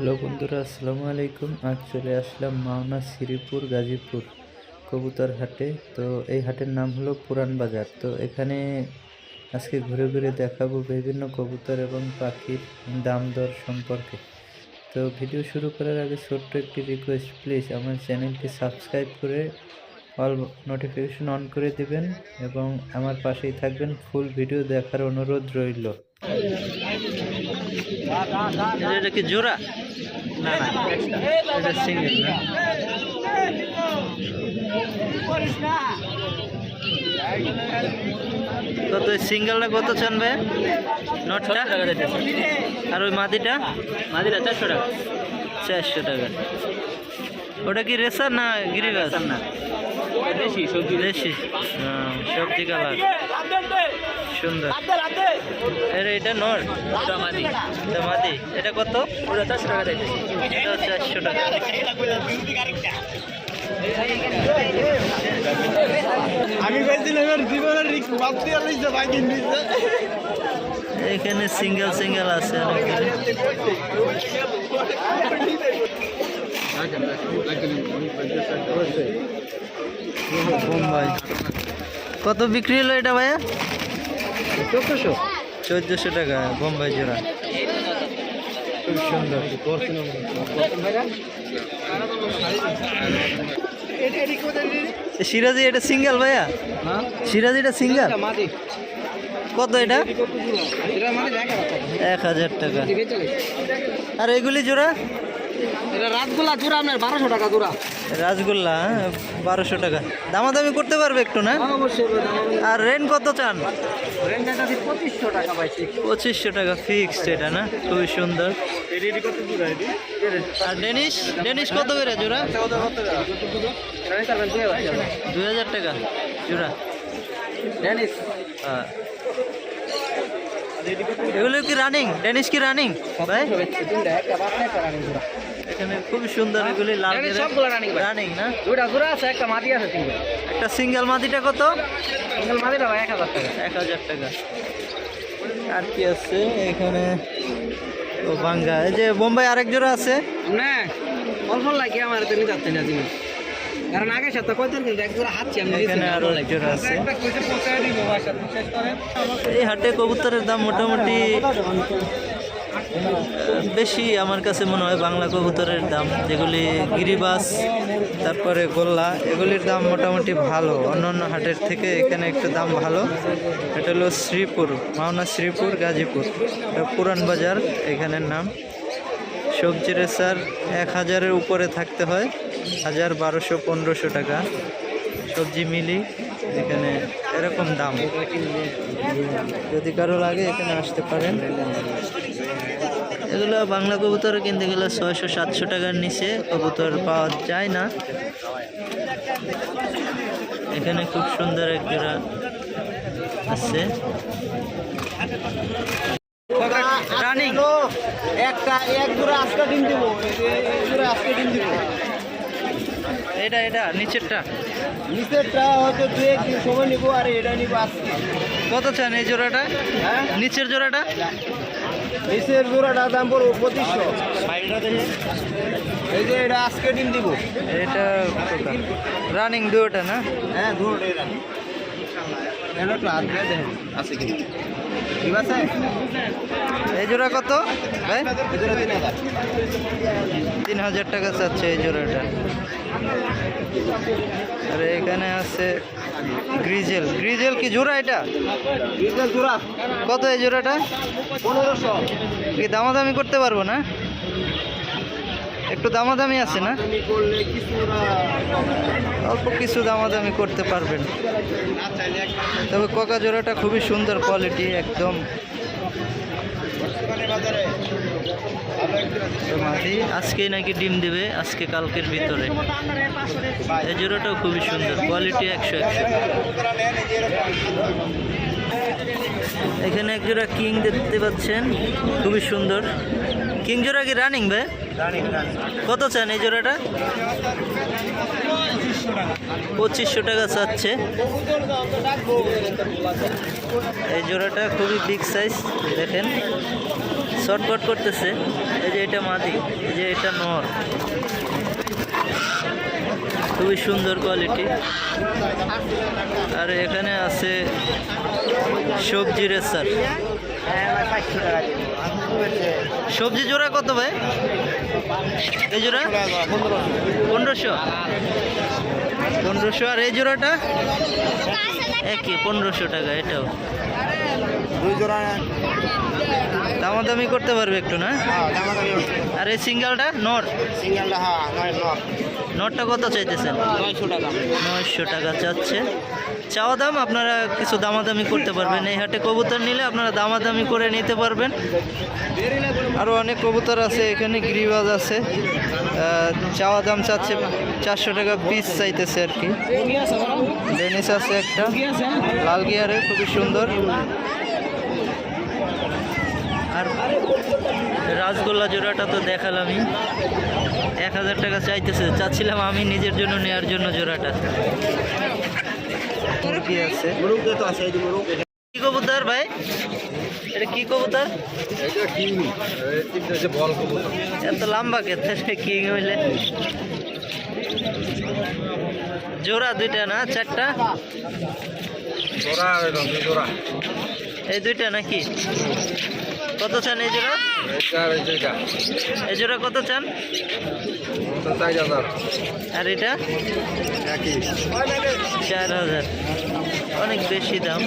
Hello বন্ধুরা, আসসালামু আলাইকুম। আজ চলে আসলাম মাওনা শ্রীপুর গাজীপুর কবুতর হাটে। তো এই হাটের নাম হলো পুরান বাজার। তো এখানে আজকে ঘুরে ঘুরে দেখাবো বিভিন্ন কবুতর এবং পাখির দাম দর সম্পর্কে। তো ভিডিও শুরু করার আগে ছোট্ট একটি রিকোয়েস্ট প্লিজ আমার চ্যানেলটি সাবস্ক্রাইব করে অল নোটিফিকেশন অন করে দিবেন এবং আমার পাশেই থাকবেন। ফুল ভিডিও দেখার অনুরোধ রইল। এটা কি জোড়া? না না এটা সিঙ্গেল না। কত সিঙ্গেলটা কত চান ভাই? নটটা? আর ওই মাদিটা? মাদিটা চারশো টাকা। চারশো টাকা। ওটা কি রেসার না গিরিবাস না। দেশি সবজি। দেশি। সবজি কালার। সুন্দর। এর এটা নর। এটা মাদি এটা কত? ওটা চারশো টাকা এটা চারশো টাকা। আমি কইছিলাম এবার জীবনের রিস্ক ভাবতে আলাইছে বাইক নিছে এখানে সিঙ্গেল সিঙ্গেল আছে কত বিক্রি হলো এটা ভাইয়া? চোদ্দশো? চোদ্দশো টাকা বোম্বাই জোড়া। খুব সুন্দর। সিরাজি এটা সিঙ্গেল ভাইয়া? সিরাজি এটা সিঙ্গেল? কত এটা? এটা এক হাজার টাকা। আর এগুলি জোড়া? রাতগুলা জোড়া আপনার বারোশো টাকা জোড়া। রাসগোল্লা হ্যাঁ, বারোশো টাকা। দামাদামি করতে পারবে একটু না? আর রেন কত চান? পঁচিশশো টাকা ফিক্সড এটা না? খুবই সুন্দর। আর ডেনিশ? ডেনিশ কত করে জোড়া? দুই হাজার টাকা। জোড়া। হ্যাঁ। এগুলো কি রানিং ডেনিশ কি রানিং ভাই? এখানে খুবই সুন্দর এগুলি লাল। রানিং না? দুইটা জোড়া আছে একটা মাটি আছে একটা সিঙ্গেল মাদিটা কত? সিঙ্গেল মাটিটা ভাই এক হাজার টাকা। এক হাজার টাকা। আর কি আছে এখানে? ও বাঙ্গা। এই যে বোম্বাই আরেক জোড়া আছে। না অল্প লাগে আমার তো নিতে চাচ্ছি না জিনিস। কারণ আগে সাথে কিন্তু এক জোড়া হাতছি এখানে আরও এক জোড়া আছে। এই হাটে কবুতরের দাম মোটামুটি বেশি আমার কাছে মনে হয় বাংলা কবুতরের দাম। যেগুলি গিরিবাস তারপরে গোল্লা এগুলির দাম মোটামুটি ভালো। অন্য অন্য হাটের থেকে এখানে একটু দাম ভালো। এটা হলো শ্রীপুর মাওনা শ্রীপুর গাজীপুর। এটা পুরান বাজার এখানের নাম। সবজি রেসার এক হাজারের উপরে থাকতে হয়। হাজার বারোশো পনেরোশো টাকা। সবজি মিলি, এখানে এরকম দাম। যদি কারও লাগে, এখানে আসতে পারেন। এগুলো বাংলা কবুতর কিনতে গেলে ছয়শো সাতশো টাকার নিচে কবুতর পাওয়া যায় না। এখানে খুব সুন্দর আছে। রানিং একটা, এক জোড়া আজকে আজকে এটা এটা নিচেরটা। নিচেরটা হয়তো দু একদিন সময় নিবো আর এটা নিবো আজকে। কত চান এই জোড়াটা? হ্যাঁ? নিচের জোড়াটা? নিচের জোড়াটা দাম পড়ব পঁচিশশো। এই যে এটা আজকে ডিম দিব। এটা রানিং দুটা না? হ্যাঁ আছে এই জোড়া কত? ভাই? তিন হাজার টাকা চাচ্ছে এই জোড়াটা। আর এখানে আছে গ্রিজেল। গ্রিজেল কি জোড়া এটা? জোড়া। কত এই জোড়াটা? পনেরোশো। কি দামাদামি করতে পারব না? একটু দামাদামি আছে না? অল্প কিছু দামাদামি করতে পারবেন। তবে কোকা জোড়াটা খুবই সুন্দর কোয়ালিটি একদম। মাদি আজকেই নাকি ডিম দেবে আজকে কালকের ভিতরে। এই জোড়াটাও খুবই সুন্দর কোয়ালিটি একশো একশো। এখানে এক জোড়া কিং দেখতে পাচ্ছেন খুবই সুন্দর। কিং জোড়া কি রানিং ভাই? কত চান এই জোড়াটা? পঁচিশশো টাকা। চাচ্ছে। এই জোড়াটা খুবই বিগ সাইজ দেখেন। শর্টকাট করতেছে। এই যে এটা মাদি এই যে এটা নর। খুবই সুন্দর কোয়ালিটি আর এখানে আছে সবজি রেসার। সবজি জোড়া কত ভাই? এই জোড়া? পনেরোশো। পনেরোশো আর এই জোড়াটা? একই পনেরোশো টাকা এটাও। দুই জোড়া দামাদামি করতে পারবে একটু না? আর এই সিঙ্গেলটা? নর? সিঙ্গেলটা হ্যাঁ নয় নটটা কত চাইতেছেন? নয়শো টাকা নয়শো টাকা চাচ্ছে। চাওয়া দাম আপনারা কিছু দামাদামি করতে পারবেন। এই হাটে কবুতর নিলে আপনারা দামাদামি করে নিতে পারবেন। আরও অনেক কবুতর আছে, এখানে গিরিবাজ আছে। চাওয়া দাম চাচ্ছে চারশো টাকা পিস চাইতেছে আর কি। ডেনিস আছে একটা। লাল গিয়ারে খুবই সুন্দর। আর রাসগোল্লা জোড়াটা তো দেখালামই। এক হাজার টাকা চাইতেছে। চাচ্ছিলাম আমি নিজের জন্য নেওয়ার জন্য জোড়াটা। মুরগি আছে। কি কবুতর ভাই? এটা কি কবুতর? কি এত লম্বা কেতে কি হইলে? জোড়া দুইটা না চারটা? এই দুইটা নাকি? কত চান এই জোড়া? এই জোড়া কত চান? আর এটা? চার হাজার। অনেক বেশি দাম।